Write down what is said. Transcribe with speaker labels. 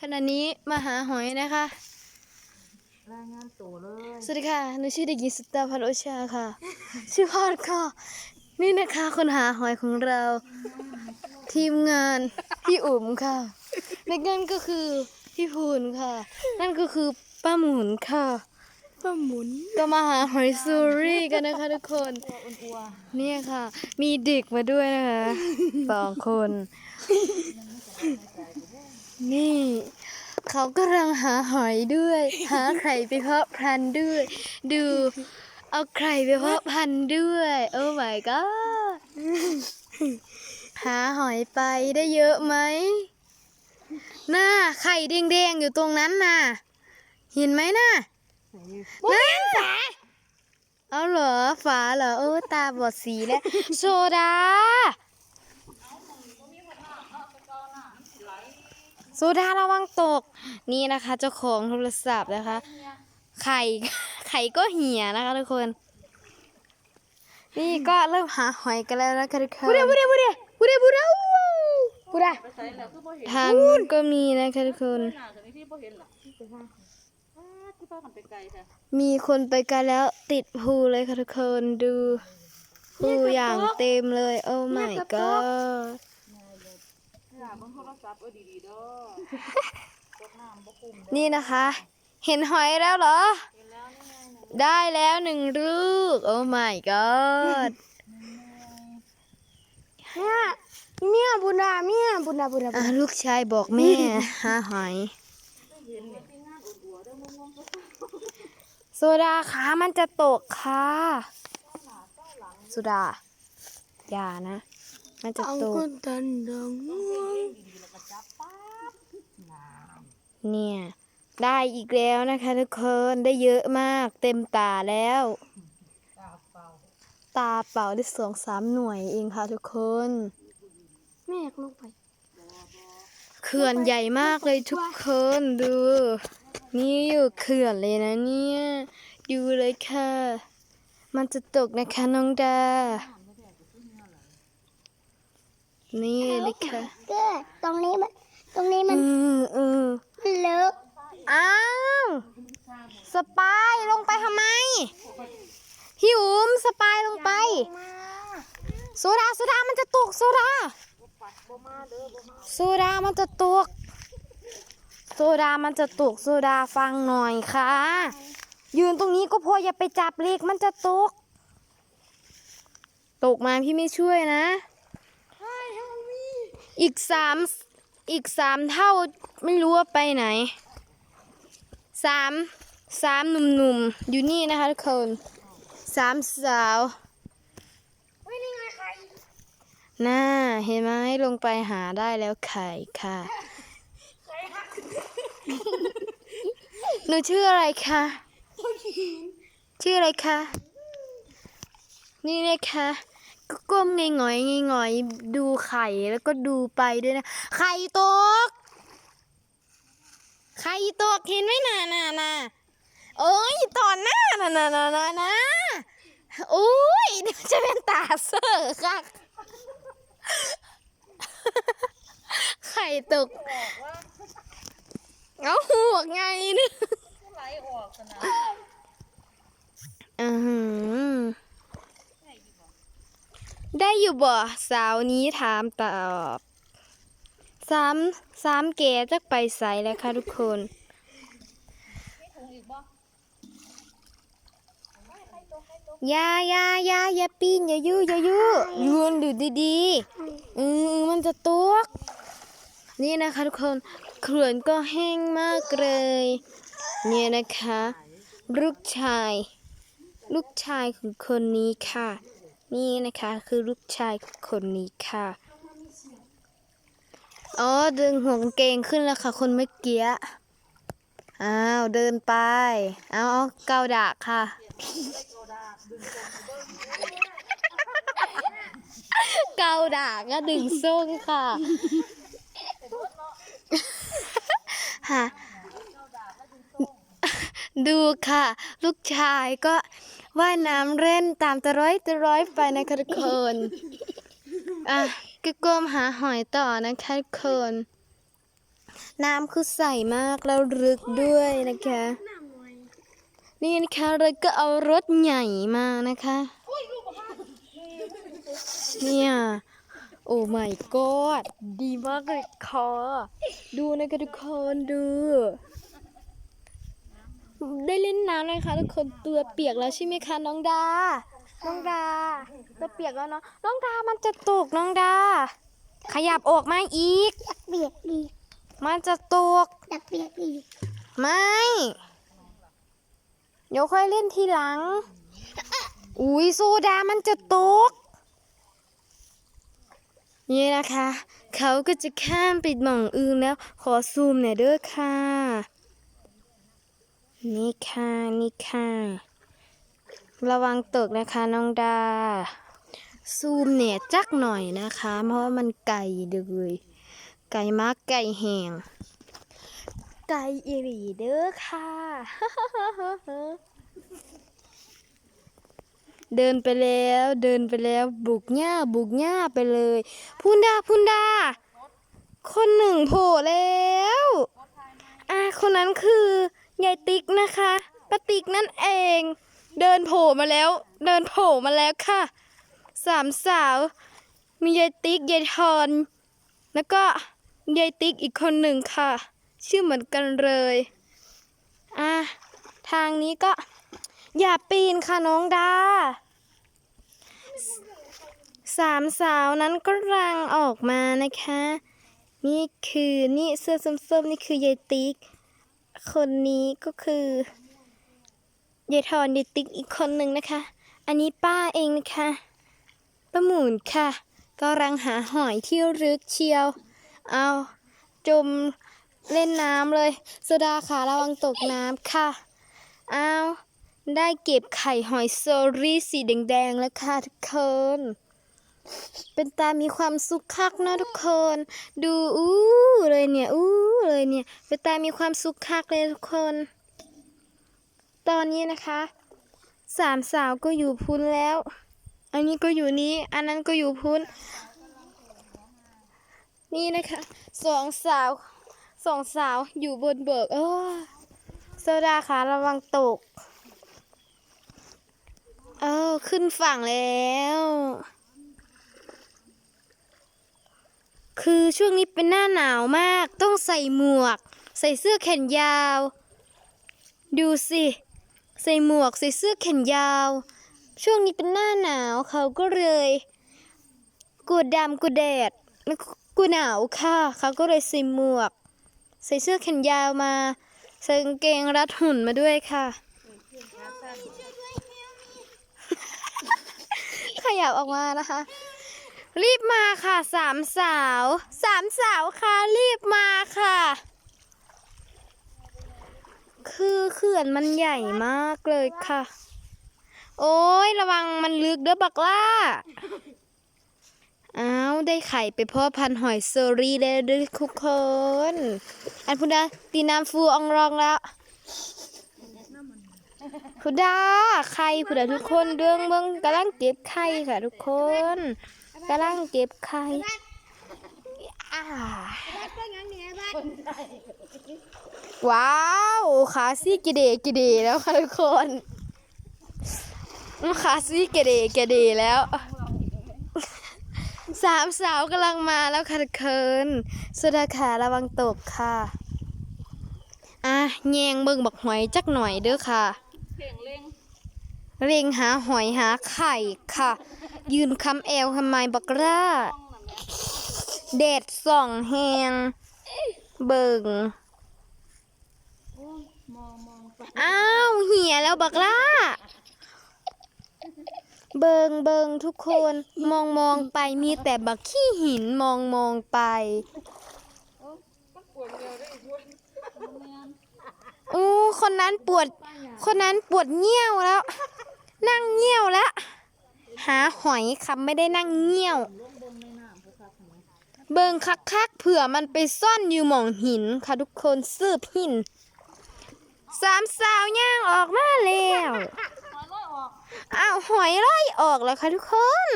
Speaker 1: ขณะนี้มาหาหอยนะคะ
Speaker 2: รายงานตัวเลย
Speaker 1: สวัสดีค่ะ หนูชื่อเด็กหญิงสุตตาพันโอชาค่ะ ชื่อพอดค่ะ นี่นะคะคนหาหอยของเรา ทีมงานพี่อุ๋มค่ะและนั่นก็คือพี่พูนค่ะ นั่นก็คือป้าหมุนค่ะ ป้าหมุน ก็มาหาหอยซูรี่กันนะคะทุกคน
Speaker 2: อ้วน
Speaker 1: เนี่ยค่ะ มีเด็กมาด้วยนะคะสองคน นี่ เขากำลังหาหอยด้วย หาไข่ไปเพาะพันธุ์ด้วย ดูเอาไข่ไปเพาะพันธุ์ด้วย โอ้ my god หาหอยไปได้เยอะไหมน่าไข่แดงๆอยู่ตรงนั้นน่ะ เห็นไหมน่ะ
Speaker 2: ๆ
Speaker 1: นั่นฝาเอาเหรอฝาเหรอเออตาบอดสีแล้ว โซดา โซดาระวังตก นี่นะคะ เจ้าของโทรศัพท์นะคะ ไข่ ไข่ก็เหี่ยนะคะทุกคน นี่ก็เริ่มหาหอยกันแล้วนะคะทุกคนบุเดบุเดบุเดบุเดบุเดบุเด
Speaker 2: ไปใส่แล้วคือบ่เห็น
Speaker 1: ทางนู้นก็มีนะคะทุกคน
Speaker 2: หน้าตัวนี้ที่บ่เห็นหรอที่ไปว่าอ้าที่ป้ากันไปไกลแท้
Speaker 1: มีคนไปกันแล้วติดภูเลยค่ะทุกคนดูภูอย่างเต็มเลย โอ้ my god
Speaker 2: หน้าเบิ่งโทรศัพท์เอ้ยดีๆเด้อตกน้ำบ่คุ้ม
Speaker 1: นี่นะคะ เห็นหอยแล้วเหรอ
Speaker 2: เห็นแล้วนี่ไงน่ะ
Speaker 1: ได้แล้วหนึ่งลูก โอ้ my god
Speaker 3: เนี่ยเมียบุญดาเมียบุญดาบุญดา
Speaker 1: อะลูกชายบอกแม่ หาหอยโซดาขามันจะตกค่ะโซดา อย่านะ มันจะ
Speaker 3: เอา
Speaker 1: ต
Speaker 3: ค
Speaker 1: ก
Speaker 3: นตันดัง
Speaker 1: เนี่ย ได้อีกแล้วนะคะทุกคนได้เยอะมาก เต็มตาแล้ว ตาเปล่าได้สองสามหน่วยเองค่ะทุกคน
Speaker 3: แม่อยากลงไป
Speaker 1: เขื่อนใหญ่มากเลยทุกคนดู นี่อยู่เขื่อนเลยนะเนี่ย ดูเลยค่ะ มันจะตกนะคะน้องดา นี่เลยค่ะ
Speaker 3: เก้ตรงนี้มันตรงนี้มั
Speaker 1: อื
Speaker 3: น
Speaker 1: มอืม
Speaker 3: มันลึก
Speaker 1: อ้าวสปายลงไปทำไมพี่อุ๋มสปายลงไปโซดาโซดามันจะตกโซดาโซดามันจะตกโซดามันจะตกโซดาฟังหน่อยค่ะ ยืนตรงนี้ก็พออย่าไปจับเล็กมันจะตก ตกมาพี่ไม่ช่วยนะ อีกสามอีกสามเท่าไม่รู้ว่าไปไหนสามสามหนุ่มๆ อยู่นี่นะคะทุกคนสามสาว
Speaker 3: เฮ้ยนี่ไงใคร
Speaker 1: น่าเห็นไหมลงไปหาได้แล้วไข่ค่ะหนูชื่ออะไรคะชื่ออะไรคะนี่นะคะ ก็ก้มงงอยๆงอยๆดูไข่แล้วก็ดูไปด้วยนะ ไข่ตก ไข่ตกเห็นไหมน่ะน่ะน่ะโอ้ยตอนหน้าน่ะน่ะน่ะน่ะน่ะโอ้ยเดี๋ยวจะเป็นตาเสือค่ะไข่ตกเอาหัวกไงเนี่ย
Speaker 2: ไหลออกซะนะ
Speaker 1: อือหือ ได้อยู่บ่สาวนี้ถามตอบสามสามแกจักไปใส่แล้วค่ะทุกคนยายายายาปีนอย่ายื้อย่ายื้อยืนดูดีๆอือมันจะตกนี่นะคะทุกคนเขื่อนก็แห้งมากเลย เนี่ยนะคะ ลูกชาย ลูกชายของคนนี้ค่ะ นี่นะคะคือลูกชายคนนี้ค่ะ อ๋อดึงหัวกางเกงขึ้นแล้วค่ะ คนเมื่อกี้ อ้าวเดินไป เอาเอาเกาดากค่ะ เกาดากก็ดึงส้งค่ะฮะดูค่ะ ลูกชายก็ ว่ายน้ำเล่นตามตะร้อยตะร้อยไปนะคะทุกคนอะก็ก้มหาหอยต่อนะคะทุกคนน้ำคือใสมากแล้วลึกด้วยนะคะ นี่นะคะเราก็เอารถใหญ่มานะคะ เนี่ยโอ้ my god ดีมากเลยค่ะดูนะคะทุกคนดู ได้เล่นน้ำนะคะทุกคนตัวเปียกแล้วใช่ไหมคะน้องดา น้องดาตัวเปียกแล้วเนาะน้องดามันจะตกน้องดา ขยับออกมาอีก
Speaker 3: อยากเปียกอีก
Speaker 1: มันจะตก
Speaker 3: อยากเปียกอีก
Speaker 1: ไม่ เดี๋ยวค่อยเล่นทีหลัง อุ้ยโซดามันจะตก นี่นะคะ เขาก็จะข้ามไปหม่องอื่นแล้ว ขอซูมหน่อยเด้อค่ะ นี่ค่ะนี่ค่ะ ระวังตกนะคะน้องดา ซูมเนี่ยจักหน่อยนะคะ เพราะว่ามันไกลเลยไกลมากไกลแหงไก่อีหลีเด้อค่ะ เดินไปแล้วเดินไปแล้วบุกหญ้าบุกหญ้าไปเลย พุนดาพุนดา คนหนึ่งโผล่แล้ว อะคนนั้นคือ ยายติ๊กนะคะป้าติ๊กนั่นเอง เดินโผล่มาแล้ว เดินโผล่มาแล้วค่ะ สามสาว มียายติ๊กยายทอนแล้วก็ยายติ๊กอีกคนหนึ่งค่ะ ชื่อเหมือนกันเลยอะทางนี้ก็ อย่าปีนค่ะน้องดาสามสาวนั้นก็รังออกมานะคะ นี่คือนี่เสื้อส้มๆนี่คือยายติ๊ก คนนี้ก็คือยายทอนยายติ๊กอีกคนหนึ่งนะคะ อันนี้ป้าเองนะคะป้าหมุนค่ะกำลังหาหอยที่ลึกเชียว เอาจมเล่นน้ำเลยโซดาขาระวังตกน้ำค่ะ เอาได้เก็บไข่หอยโซรี่สีแดงๆแล้วค่ะทุกคน เป็นตามีความสุขคักนะทุกคน ดูอู้เลยเนี่ยอู้เลยเนี่ย เป็นตามีความสุขคักเลยทุกคน ตอนนี้นะคะสามสาวก็อยู่พุ้นแล้ว อันนี้ก็อยู่นี้ อันนั้นก็อยู่พุ้น นี่นะคะสองสาวสองสาวอยู่บนเบิกเออโซดาขาระวังตก เออขึ้นฝั่งแล้ว คือช่วงนี้เป็นหน้าหนาวมาก ต้องใส่หมวก ใส่เสื้อแขนยาว ดูสิ ใส่หมวกใส่เสื้อแขนยาว ช่วงนี้เป็นหน้าหนาวเขาก็เลยกลัวดำกลัวแดดแล้วก็กลัวหนาวค่ะ เขาก็เลยใส่หมวก ใส่เสื้อแขนยาวมา ใส่กางเกงรัดหุ่นมาด้วยค่ะ ขยับออกมานะคะ รีบมาค่ะสามสาวสามสาวค่ะรีบมาค่ะ คือเขื่อนมันใหญ่มากเลยค่ะ โอ้ยระวังมันลึกเด้อบักล่าอ้าวได้ไข่ไปพ่อพันธุ์หอยเซอรี่แล้ด้วยทุกคน อันพุดาตีน้ำฟูอองรองแล้วพุดาไข่พุดาทุกคนเรื่องเบิ่งกำลังเก็บไข่ค่ะทุกคน กำลังเก็บไข่อ่า
Speaker 3: ก็งั้นเนี่ยบ้าน
Speaker 1: ว้าวขาซี่กิเดกิเดแล้วค่ะทุกคนขาซี่กิเดกิเดแล้วสามสาวกำลังมาแล้วค่ะทุกคนสุดาขาระวังตกค่ะ อะแยงเบิ่งบักหอยจักหน่อยเด้อค่ะ
Speaker 2: เพ่งเล็ง
Speaker 1: เร่งหาหอยหาไข่ค่ะ ยืนคำแอวทำไมบักร่าเด็ดส่องแหงเบิง
Speaker 2: อ้า
Speaker 1: วเหี่ยแล้วบักล่า เบิงเบิงทุกคนมองมองไปมีแต่บักขี้หินมองมองไป
Speaker 2: อู้
Speaker 1: คนนั้นปวด คนนั้นปวดเงี้ยวแล้ว นั่งเงี้ยวแล้ว หาหอยคำไม่ได้นั่งเงี้ยว เบิงคักคักๆเผื่อมันไปซ่อนอยู่หม่องหินค่ะทุกคนสืบหิน สามสาวย่างออกมาแล้ว
Speaker 2: อ้า
Speaker 1: วหอยไล่ออกแล้วค่ะทุกคน